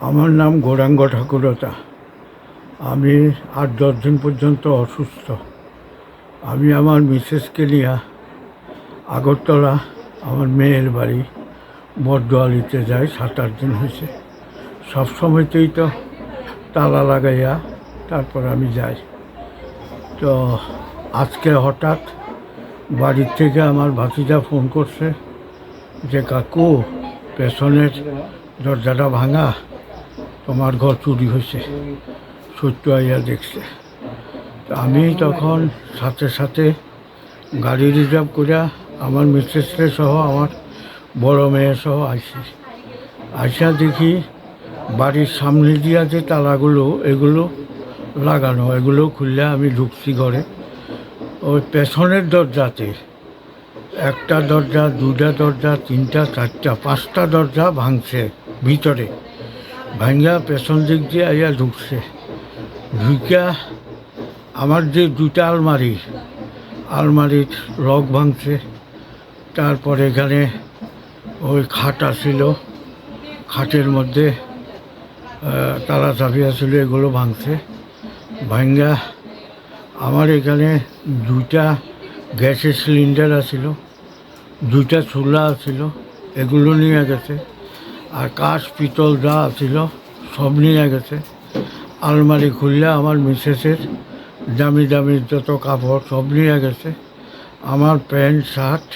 আমার নাম গৌরাঙ্গ ঠাকুরতা। আমি আট দশ দিন পর্যন্ত অসুস্থ। আমি আমার মিসেসকে নিয়ে আগরতলা, আমার মেয়ের বাড়ি বরদোয়ালিতে যাই, সাত আট দিন হয়েছে। সব সময়তেই তো তালা লাগাইয়া তারপর আমি যাই। তো আজকে হঠাৎ বাড়ির থেকে আমার ভাতিজা ফোন করছে। যে কাকু, পেছনের দরজাটা ভাঙা, তোমার ঘর চুরি হয়েছে। সত্য আইয়া দেখছে। আমি তখন সাথে সাথে গাড়ি রিজার্ভ করে আমার মিসেসরে সহ আমার বড় মেয়ে সহ আইসি। আইসা দেখি বাড়ির সামনে দিয়া যে তালাগুলো, এগুলো লাগানো, এগুলো খুললে আমি ঢুকছি ঘরে। ওই পেছনের দরজাতে একটা দরজা, দুটা দরজা, তিনটা, চারটা, পাঁচটা দরজা ভাঙছে ভিতরে। ভাঙ্গা পেছন দিক দিয়ে আইয়া ঢুকছে। ঢুকা আমার যে দুটা আলমারি, আলমারির রক ভাঙছে। তারপরে এখানে ওই খাট ছিল খাটের মধ্যে তালা চাপিয়া ছিল, এগুলো ভাঙছে। ভাঙ্গা আমার এখানে দুটা গ্যাসের সিলিন্ডার আছিল। দুইটা চুলা আছিল, এগুলো নিয়ে গেছে। আর কাঠ পিতল যা আছিল, সব নিয়ে গেছে। আলমারি খুললে আমার মিসেসের দামি দামি যত কাপড় সব নিয়ে গেছে। আমার প্যান্ট, শার্ট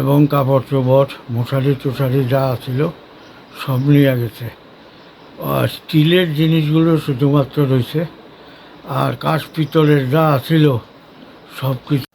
এবং কাপড় চোপড়, মশারি টুশারি যা আছিল, সব নিয়ে গেছে। আর স্টিলের জিনিসগুলো শুধুমাত্র রয়েছে। আর কাঠ পিতলের যা ছিল সব কিছু